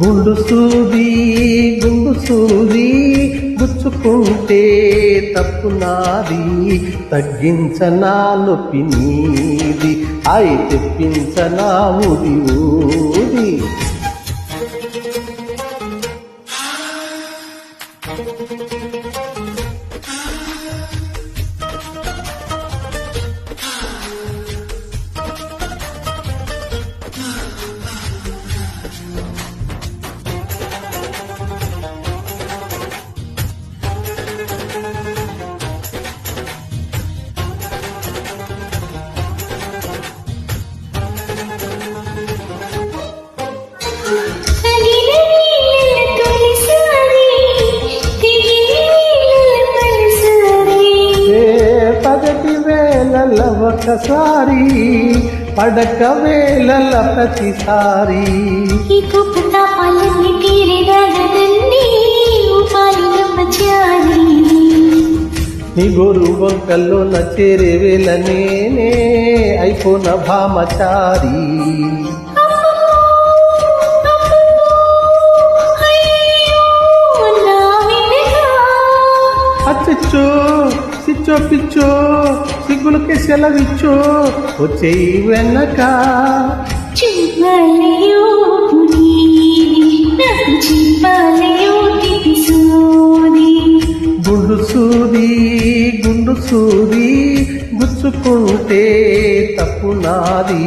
గుండు సూది గుండు సూది గుచ్చుకుంటే తప్పు నాది తగ్గించనా నొప్పి నీది అయి తెప్పించనా ఉది ఊది Thank you. వేళల ఒకసారి పడక వేళల ప్రతిసారి. గోరు వంకల్లో నా చేరే వేళ నేనే అయిపోన భామచారి. అచ్చచ్చో సిచ్చో పిచ్చో సిగ్గులకి సెలవిచ్చో వచ్చేయి వెనక. గుండు సూది. గుండు సూది గుచ్చుకుంటే తప్పు నాది.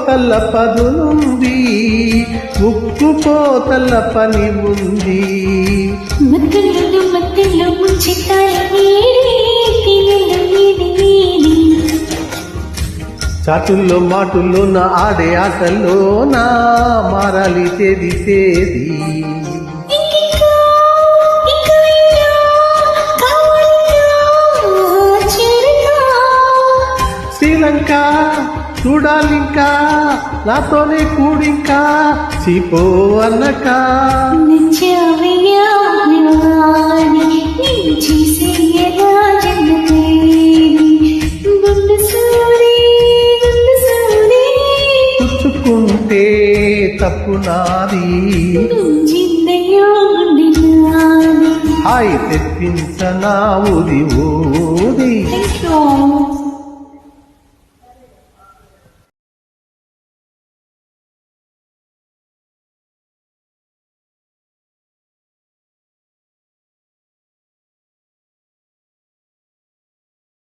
ఎత్తిపోతల పదునుంది ఉక్కుపోతల పని ఉంది. ముంచితాయి చాటుల్లో మాటుల్లో నా ఆడే ఆటల్లో నా మారాలి తేది తేది. శ్రీలంక చూడాలింకా నాతోనే కూడింకా చీపో అన్నక. పుచ్చుకుంటే తప్పు నాది. హాయ్ తెప్పించనా ఊది ఊది